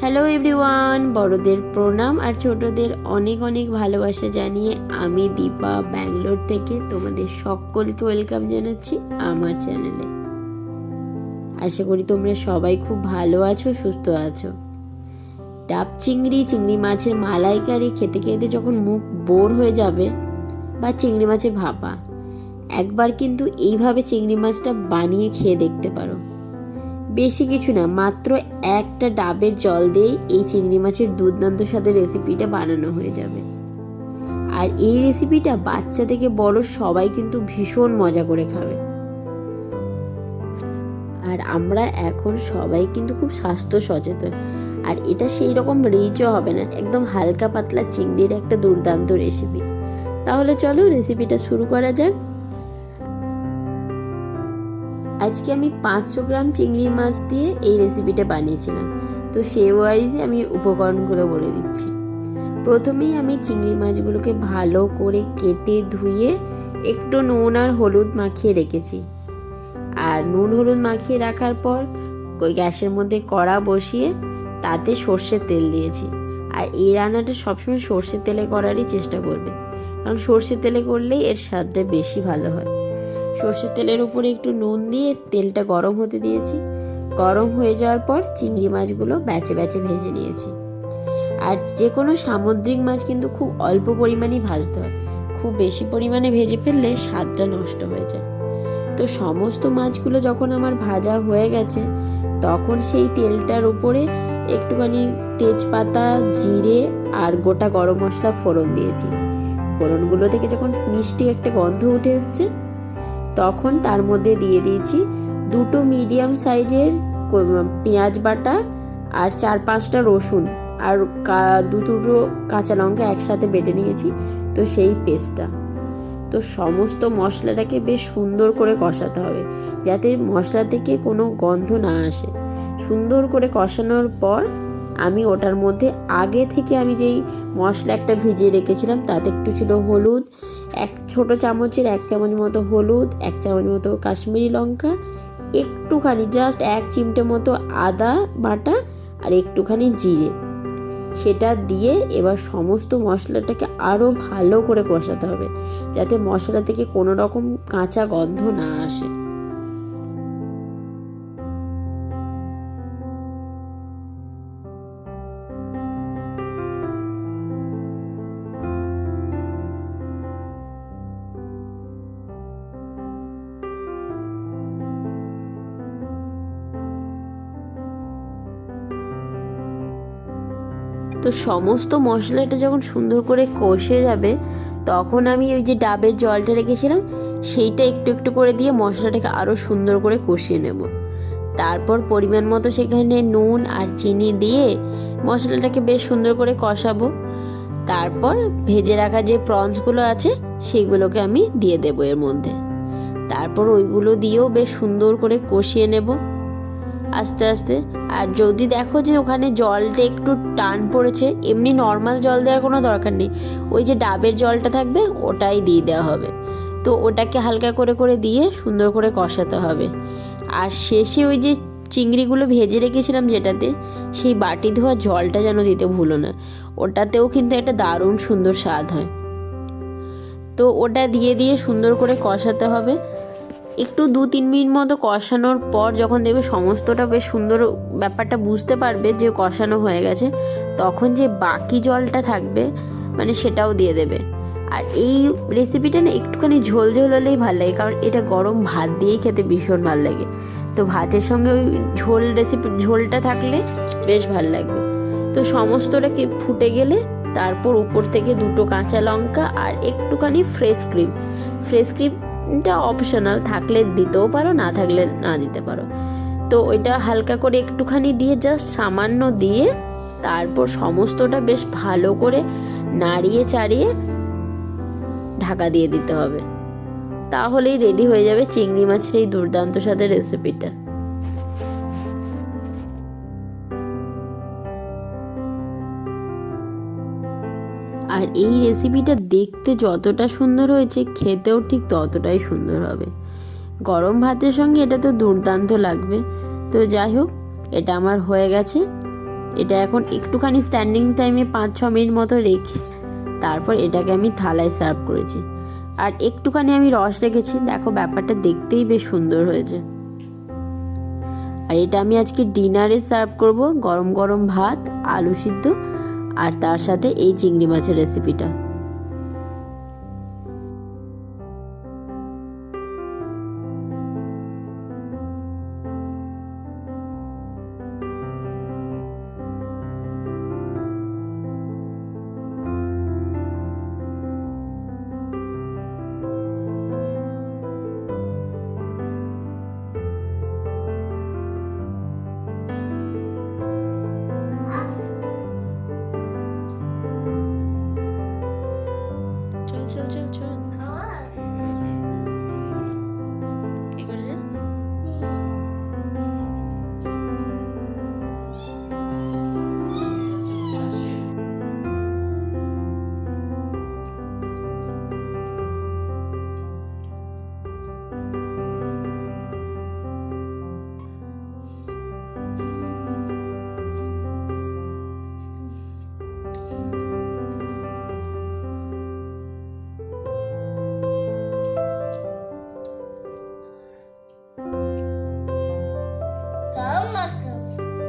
Hello everyone বড়দের প্রণাম আর ছোটদের অনেক অনেক ভালোবাসা জানিয়ে আমি দীপা ব্যাঙ্গালোর থেকে তোমাদের সকলকে ওয়েলকাম জানাচ্ছি আমার চ্যানেলে আশা করি তোমরা সবাই খুব ভালো আছো, সুস্থ আছো। ডাব চিংড়ি চিংড়ি মাছের মালাইকারি খেতে খেতে যখন মুখ বোর হয়ে যাবে, বা চিংড়ি মাছের ভাপা, একবার কিন্তু এইভাবে চিংড়ি মাছটা বানিয়ে খেয়ে দেখতে পারো। বেশি কিছু না, মাত্র একটা ডাবের জল দিয়েই এই চিংড়ি মাছের দুর্দান্ত স্বাদের রেসিপিটা বানানো হয়ে যাবে। আর এই রেসিপিটা বাচ্চা থেকে বড় সবাই কিন্তু ভীষণ মজা করে খাবে। আর আমরা এখন সবাই কিন্তু খুব স্বাস্থ্য সচেতন। আর এটা সেই রকম রিচও হবে না, একদম হালকা পাতলা চিংড়ির একটা দুর্দান্ত রেসিপি তাহলে চলো রেসিপিটা শুরু করা যাক। আজকে আমি পাঁচশো গ্রাম চিংড়ি মাছ দিয়ে এই রেসিপিটা বানিয়েছিলাম। তো সে ওয়াইজে আমি উপকরণগুলো বলে দিচ্ছি। প্রথমেই আমি চিংড়ি মাছগুলোকে ভালো করে কেটে ধুয়ে একটু নুন আর হলুদ মাখিয়ে রেখেছি। আর নুন হলুদ মাখিয়ে রাখার পর গ্যাসের মধ্যে কড়া বসিয়ে তাতে সর্ষের তেল দিয়েছি। আর এই রান্নাটা সবসময় সর্ষের তেলে করারই চেষ্টা করবে। কারণ সর্ষের তেলে করলেই এর স্বাদটা বেশি ভালো হয়। সর্ষের তেলের উপরে একটু নুন দিয়ে তেলটা গরম হতে দিয়েছি। গরম হয়ে যাওয়ার পর চিংড়ি মাছগুলো ব্যাচে ব্যাচে ভেজে নিয়েছি। আর যে কোনো সামুদ্রিক মাছ কিন্তু খুব অল্প পরিমাণেই ভাজতে হয়। খুব বেশি পরিমাণে ভেজে ফেললে স্বাদটা নষ্ট হয়ে যায়। তো সমস্ত মাছগুলো যখন আমার ভাজা হয়ে গেছে, তখন সেই তেলটার উপরে একটুখানি তেজপাতা, জিরে আর গোটা গরম মশলা ফোড়ন দিয়েছি। ফোড়নগুলো থেকে যখন মিষ্টি একটা গন্ধ উঠে এসছে তখন তার মধ্যে দিয়ে দিয়েছি দুটো মিডিয়াম সাইজের পেঁয়াজ বাটা আর চার পাঁচটা রসুন আর দুটো কাঁচা লঙ্কা একসাথে বেটে নিয়েছি, তো সেই পেস্টটা তো সমস্ত মশলাটাকে বেশ সুন্দর করে কষাতে হবে যাতে মশলা থেকে কোনো গন্ধ না আসে। সুন্দর করে কষানোর পর আমি ওটার মধ্যে আগে থেকে আমি যেই মশলা একটা ভিজিয়ে রেখেছিলাম, তাতে একটু ছিল হলুদ, এক ছোট চামচের, এক চামচ মতো হলুদ, এক চামচ মতো কাশ্মীরি লঙ্কা, একটুখানি জাস্ট এক চিমটে মতো আদা বাটা আর একটুখানি জিরে। সেটা দিয়ে এবার সমস্ত মশলাটাকে আরও ভালো করে কষাতে হবে, যাতে মশলা থেকে কোনো রকম কাঁচা গন্ধ না আসে। তো সমস্ত মশলাটা যখন সুন্দর করে কষে যাবে, তখন আমি ওই যে ডাবের জলটা রেখেছিলাম, সেইটা একটু একটু করে দিয়ে মশলাটাকে আরও সুন্দর করে কষিয়ে নেব। তারপর পরিমাণ মতো সেখানে নুন আর চিনি দিয়ে মশলাটাকে বেশ সুন্দর করে কষাবো। তারপর ভেজে রাখা যে প্রনসগুলো আছে সেইগুলোকে আমি দিয়ে দেবো এর মধ্যে। তারপর ওইগুলো দিয়েও বেশ সুন্দর করে কষিয়ে নেব। আস্তে আস্তে। আর যদি দেখো যে ওখানে জলটা একটু টান পড়েছে, এমনি নর্মাল জল দেওয়ার কোনো দরকার নেই। ওই যে ডাবের জলটা থাকবে, ওটাই দিয়ে দেওয়া হবে। তো ওটাকে হালকা করে করে দিয়ে সুন্দর করে কষাতে হবে। আর শেষে ওই যে চিংড়িগুলো ভেজে রেখেছিলাম যেটাতে, সেই বাটি ধোয়া জলটা যেন দিতে ভুলো না। ওটাতেও কিন্তু একটা দারুণ সুন্দর স্বাদ হয়। তো ওটা দিয়ে দিয়ে সুন্দর করে কষাতে হবে। একটু দু তিন মিনিট মতো কষানোর পর যখন দেখবে সমস্তটা বেশ সুন্দর ব্যাপারটা বুঝতে পারবে যে কষানো হয়ে গেছে, তখন যে বাকি জলটা থাকবে মানে সেটাও দিয়ে দেবে। আর এই রেসিপিটা না একটুখানি ঝোল ঝোল হলেই ভালো লাগে, কারণ এটা গরম ভাত দিয়েই খেতে ভীষণ ভালো লাগে। তো ভাতের সঙ্গে ওই ঝোল রেসিপি ঝোলটা থাকলে বেশ ভালো লাগবে। তো সমস্তটা ফুটে গেলে তারপর উপর থেকে দুটো কাঁচা লঙ্কা আর একটুখানি ফ্রেশ ক্রিম ফ্রেশ ক্রিম এটা অপশনাল থাকলে দিতেও পারো, না থাকলে না দিতে পারো। তো ওইটা হালকা করে একটুখানি দিয়ে জাস্ট সামান্য দিয়ে তারপর সমস্তটা বেশ ভালো করে নাড়িয়ে চাড়িয়ে ঢাকা দিয়ে দিতে হবে। তাহলেই রেডি হয়ে যাবে চিংড়ি মাছের এই দুর্দান্ত স্বাদের রেসিপিটা আর এই রেসিপিটা দেখতে যতটা সুন্দর হয়েছে, খেতেও ঠিক ততটাই সুন্দর হবে। গরম ভাতের সঙ্গে এটা তো দুর্দান্ত লাগবে। তো যাই হোক, এটা আমার হয়ে গেছে। এটা এখন একটুখানি স্ট্যান্ডিং টাইমে পাঁচ ছ মিনিট মতো রেখে তারপর এটাকে আমি থালায় সার্ভ করেছি। আর একটুখানি আমি রস রেখেছি। দেখো, ব্যাপারটা দেখতেই বেশ সুন্দর হয়েছে। আর এটা আমি আজকে ডিনারে সার্ভ করব। গরম গরম ভাত, আলু সিদ্ধ আর তার সাথে এই চিংড়ি মাছের রেসিপিটা